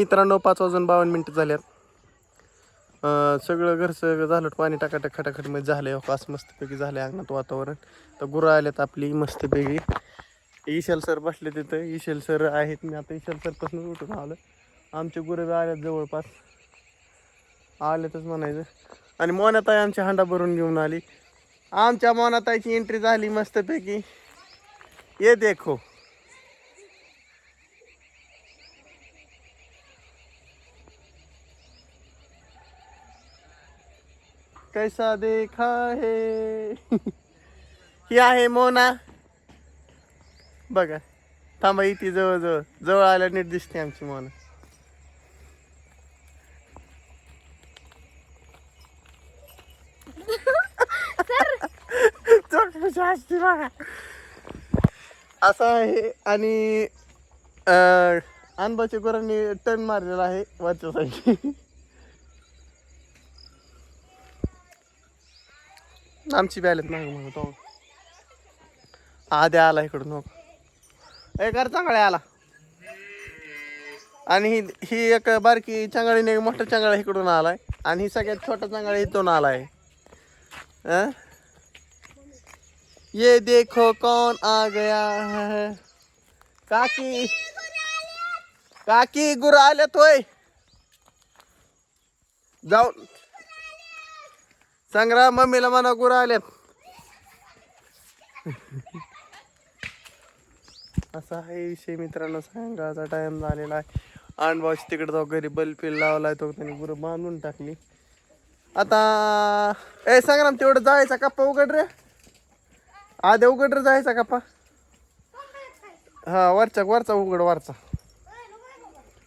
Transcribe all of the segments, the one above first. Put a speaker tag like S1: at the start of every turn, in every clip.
S1: मित्रांनो पाच वाजून बावन्न मिनटं झाल्यात. अं, सगळं घरचं झालं पाणी टाकाटक खटाखटमध्ये झालंय. हो, पास मस्तपैकी झालंय अंगणात वातावरण. तर गुरं आल्यात आपली मस्तपैकी ईशल सर बसले तिथं. ईशल सर आहेत. मी आता ईशल सरपासून उठून आलो. आमचे गुरं बी आल्यात जवळपास. आल्यातच म्हणायचं. आणि मोनाताई आमची हांडा भरून घेऊन आली. आमच्या मोनाताईची एंट्री झाली मस्तपैकी ये देखो. कैसा देखा है? ही आहे मोना. बघा. थांबा इथे जवळ जवळ जवळ आल्या नीट दिसते आमची मोना. चोखपशी बघा. असं आहे आणि अनबाच्या गुरांनी टर्न मारलेला आहे वरच्या आमची बॅलेत नाही म्हणतो आद्या आला इकडून हो ए कर चांगला आला. आणि ही ही एक बारकी चांगळीने मोठं मोठा चांगळा इकडून आलाय. आणि ही सगळ्यात छोटा चांगळा इथून आलाय. ये देखो कौन आ गया है. काकी काकी गुर आल्यात होय जाऊन सांगरा मम्मीला म्हणा गुरं आल्यात असा आहे विषय मित्रांनो सांगायचा टाइम झालेला आहे. अनबाची तिकडे जाऊ घरी बल्ब लावलाय तो त्यांनी गुरं बांधून टाकली. आता ए सांगराम तेवढं जायचा कप्पा उघड रे. आधे उघड रे जायचा कप्पा. हा वरचा वरचा उघड वरचा.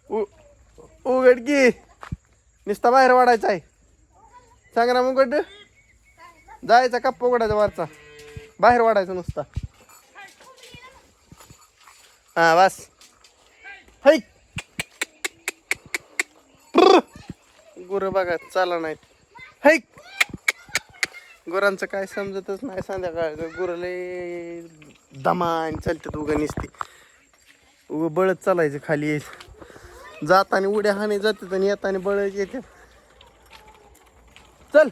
S1: उ- उघड की. नुसता बाहेर वाढायचा आहे. सांग उघड मुकट जायचा कप्पा उघडायचा वरचा? बाहेर वाढायचा नुसता. हा बस. है गुरं बघा चाला नाहीत. है गुरांचं काय समजतच नाही संध्याकाळ गुरं लय दमान चालतात उगा निसते. उगं बळत चालायचं खाली. यायचं जाताना उड्या हाणे जातात आणि येताना बळत येते चल.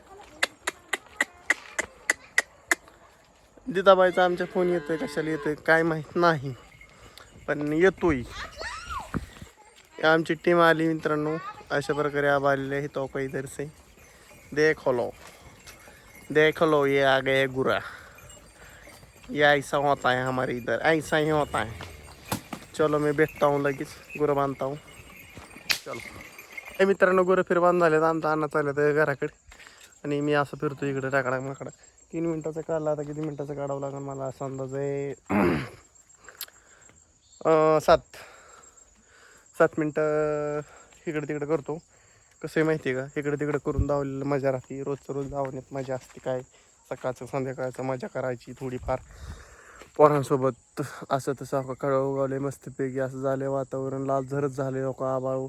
S1: दिदाबाईचा आमच्या फोन येतोय कशाला येतोय काय माहीत नाही. पण येतोय. आमची टीम आली मित्रांनो. अशा प्रकारे आभा आलेले आहे तो काही इधर से. देख लो देख लो ये आ गए गुरा. ये ऐसा होता है हमारे इधर ऐसा ही होता है. चलो मैं भेटता हूँ लगेच गुरं बांधता हूँ. चलो. ए मित्रांनो गुरं फिर बांध झाले आमचा अण्णा चालला तर घराकडे. आणि मी असं फिरतो इकडे टाकडा माकडा तीन मिनटाचा काढला आता किती मिनटाचं काढावं लागेल मला? असा अंदाज आहे सात. सात मिनटं इकडे तिकडे करतो. कसं आहे माहिती आहे का? इकडे तिकडे करून धावलेलं मजा राहते. रोजचं रोज धावण्यात मजा असते काय? सकाळचं संध्याकाळचं मजा करायची थोडीफार. पोरांसोबत असं तसं अका कळ उगावले मस्तपैकी असं झालं वातावरण. लाल झरत झाले लोक आबाळ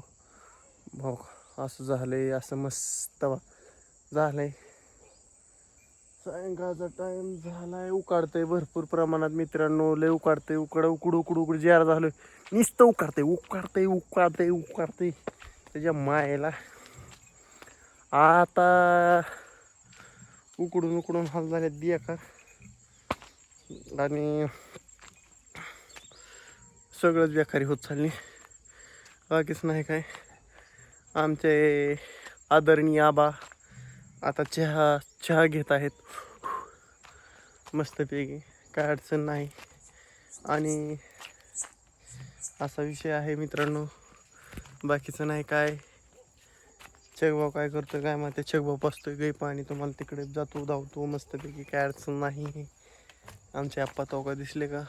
S1: भाऊ हो, असं झालंय असं मस्त वा- झालंय. सायंकाळचा टाइम झालाय उकाडतंय भरपूर प्रमाणात मित्रांनो. लय उकाडतंय उकड उकड उकड उकड जार झालोय. नुसतं उकाडतंय उकाडतंय उकाडतंय उकाडतंय. त्याच्या मायला. आता उकडून उकडून हाल झाले दिया का? आणि सगळंच बेकारी होत चालली. बाकीच नाही काय. आमचे आदरणीय आबा आता चहा चहा घेत आहेत. मस्तपैकी. काय अडचण नाही. आणि असा विषय आहे मित्रांनो. बाकीचं नाही काय. चगभाव काय करतो काय माहिती. चगभाव पाचतोय गई पाणी तुम्हाला तिकडे जातो धावतो. मस्तपैकी काय अडचण नाही. आमचे आप्पा तो का दिसले का?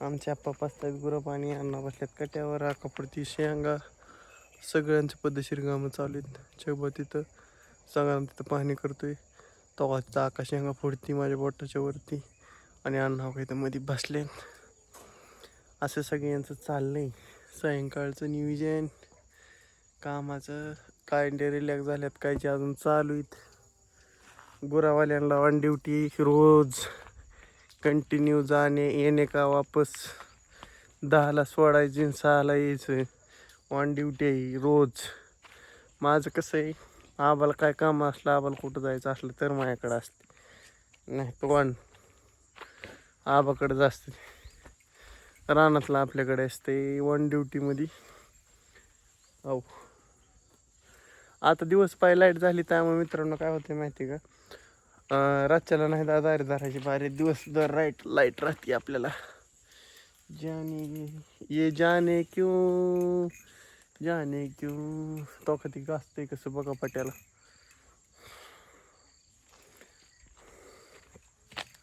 S1: आमचे आप्पा पाचतात गुरं पाणी अण्णा बसल्यात कट्यावर कपडती शेंगा. सगळ्यांचे पद्धतशीर कामं चालू आहेत. चगभाव तिथं. सगळ्यांना तिथं पाहणी करतोय. तो आकाश हंगा फोडती माझ्या बोटाच्या वरती. आणि अण्णा हो काही तर मध्ये बसले. असं सगळ्यांचं चाललंय. सायंकाळचं नियोजन. कामाचं. काय रिलॅक्स झाल्यात कायचे अजून चालू आहेत. गुरावाल्यांना ऑन ड्युटी रोज कंटिन्यू जाणे येणे का वापस? दहाला सोडायचे सहाला यायचं. ऑन ड्युटी आहे रोज. माझं कसं आहे? आम्हाला काय काम असलं आम्हाला कुठं जायचं असलं तर माझ्याकडं असते. नाही तर ऑन जास्त रानातला आपल्याकडे असते वन ड्युटीमध्ये हो आता दिवस पाय लाइट झाली त्यामुळे मित्रांनो काय होते माहिती आहे का? रातच्याला नाही दादा दारी धाराची बारे. दिवस दर राईट लाइट राहते आपल्याला. जाने ये जाने क्यों? जाने क्यों? तो कधी गाजतंय कसं बघा पट्याला.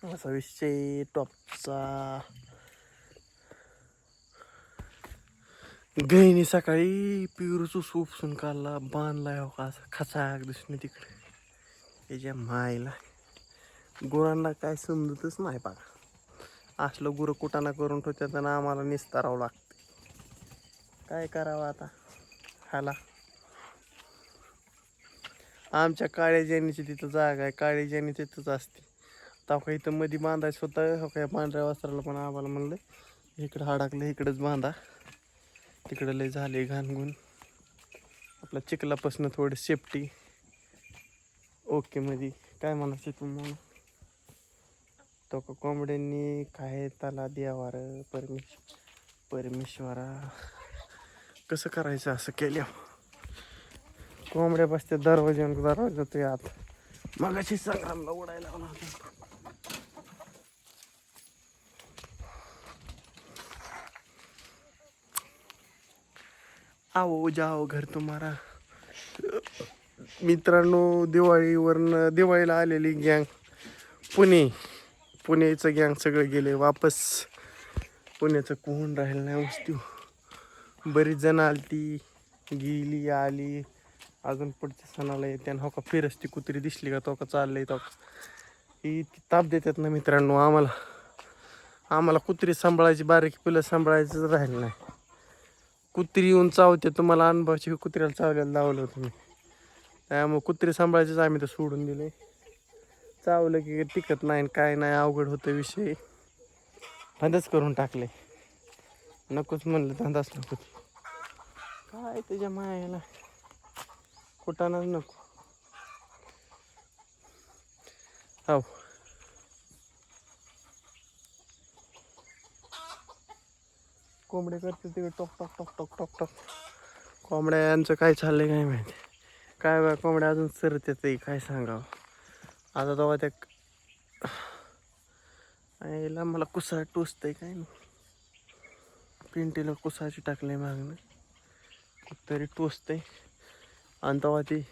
S1: असा विषय टॉपचा. गईनी सकाळी पिरूच उपसून काढला बांधला हो का असा खचाक दिसून तिकडे. त्याच्या मायला. गुरांना काय समजतच नाही बघा. असलं गुरं कुटाणा करून ठेवतात आणि आम्हाला निस्तारावं लागते काय करावं आता? ह्याला आमच्या काळ्या जॅनीची तिथं जागा आहे. काळी जॅनी तिथंच असते. आता का इथं मध्ये बांधायचं होतं हो काय पांढऱ्या वस्त्राला पण आम्हाला म्हणलं इकडं हाडाकलं इकडंच बांधा तिकडं लय झाले घाणगुण आपला चिखलापासून थोडी सेफ्टी ओके मध्ये काय म्हणायचं तुम्हाला? तो का कोंबड्यांनी काय त्याला द्यावार परमेश परमेश्वरा. कसं करायचं असं केल्या कोंबड्या बसते दरवाजा दरवाजा जातोय आत. मगाशी संग्रामला उडायला लावला होता. आओ जाओ घर तुम्हाला मित्रांनो दिवाळीवरनं दिवाळीला आलेली गँग पुणे पुण्याचं गँग सगळं गेले वापस. पुण्याचं कोण राहिलं नाही वस्तू. बरीच जण आलती गेली आली. अजून पुढच्या सणाला येते आणि हो का फिरस्ती कुत्री दिसली का तो का चाललंय तो इतकी ही ताप देतात ना मित्रांनो आम्हाला. आम्हाला कुत्री सांभाळायची बारीक पिलं सांभाळायचं राहिलं नाही. कुत्री येऊन चावते तुम्हाला अनुभवाची कुत्र्याला चावल्याला लावलं होतं मी त्यामुळे कुत्री सांभाळायचंच आम्ही तर सोडून दिले चावलं की टिकत नाही आणि काय नाही अवघड होतं विषय. बंदच करून टाकले नकोच म्हणलं धंदाच नको काय त्याच्या मायाला? कुठानाच नको. हो कोंबडे करते तिकडे टॉक टॉक टॉक टॉक टॉक टॉक. कोंबड्यांचं काय चाललंय काय माहिती? काय बा कोंबड्या अजून सरत येते काय सांगावं? आता तेव्हा त्या आईला मला कुसा टोचतंय काय नाही पिंटीला कुसाची टाकले मागणं. तरी टोचतंय. आणि तेव्हा ती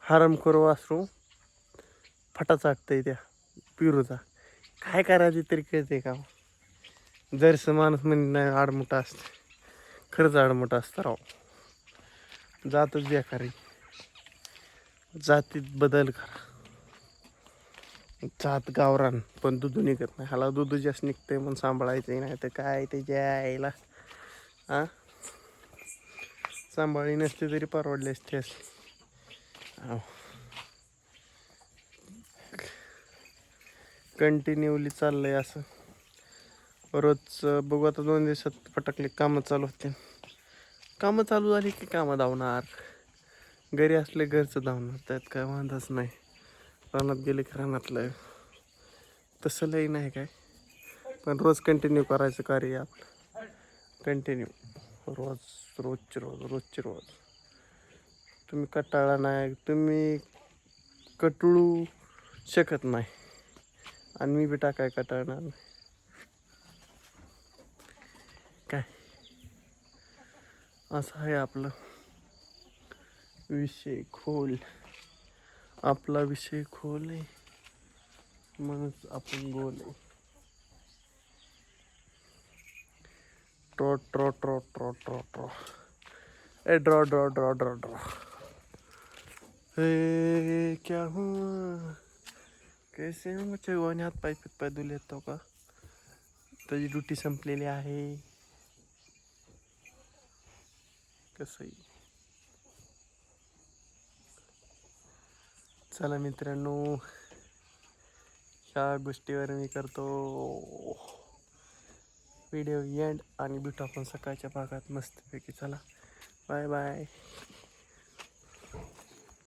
S1: हरम करू वासरू. फटा चाटतंय त्या पिरूचा. काय करायचं तरी कळते का? जरसं माणूस म्हणजे नाही आडमुठा असतं. खरंच आडमुठा असतं राव. जातच बेकारी. जातीत बदल करा. जात गावरान पण दूध निघत नाही. ह्याला दूध जास्त निघतंय म्हणून सांभाळायचं नाही. तर काय त्याच्या आईला हा सांभाळली नसते तरी परवडले असते असते कंटिन्यूली चाललंय असं. रोज बघू आता दोन दिवसात पटकले कामं चालू होते कामं चालू झाली की कामं धावणार. घरी असले घरचं धावणार. त्यात काय वांधाच नाही. रानात गेले की रानातलं. तसं लई नाही काय. पण रोज कंटिन्यू करायचं कार्य आपलं. कंटिन्यू रोज रोजचे रोज रोजचे रोज. तुम्ही कटाळा नाही तुम्ही कटळू शकत नाही. आणि मी बी टाकाय कटाळणार नाही. काय? असं आहे आपलं. विषय खोल. आपला विषय खोल आहे म्हणूनच आपण गोल आहे ट्रो ट्रॉ ट्रो ट्रॉ ट्रॉ ए ड्रॉ ड्रॉ ड्रॉ ड्रॉ ड्रॉ. हे क्या हुआ? कैसे मग चेवाने हात पाय पित पाय दुल येतो का? त्याची ड्युटी संपलेली आहे. कसंही चला मित्रांनो ह्या गोष्टीवर मी करतो व्हिडिओ एंड आणि भेटू आपण सकाळच्या भागात मस्तपैकी चला. Bye bye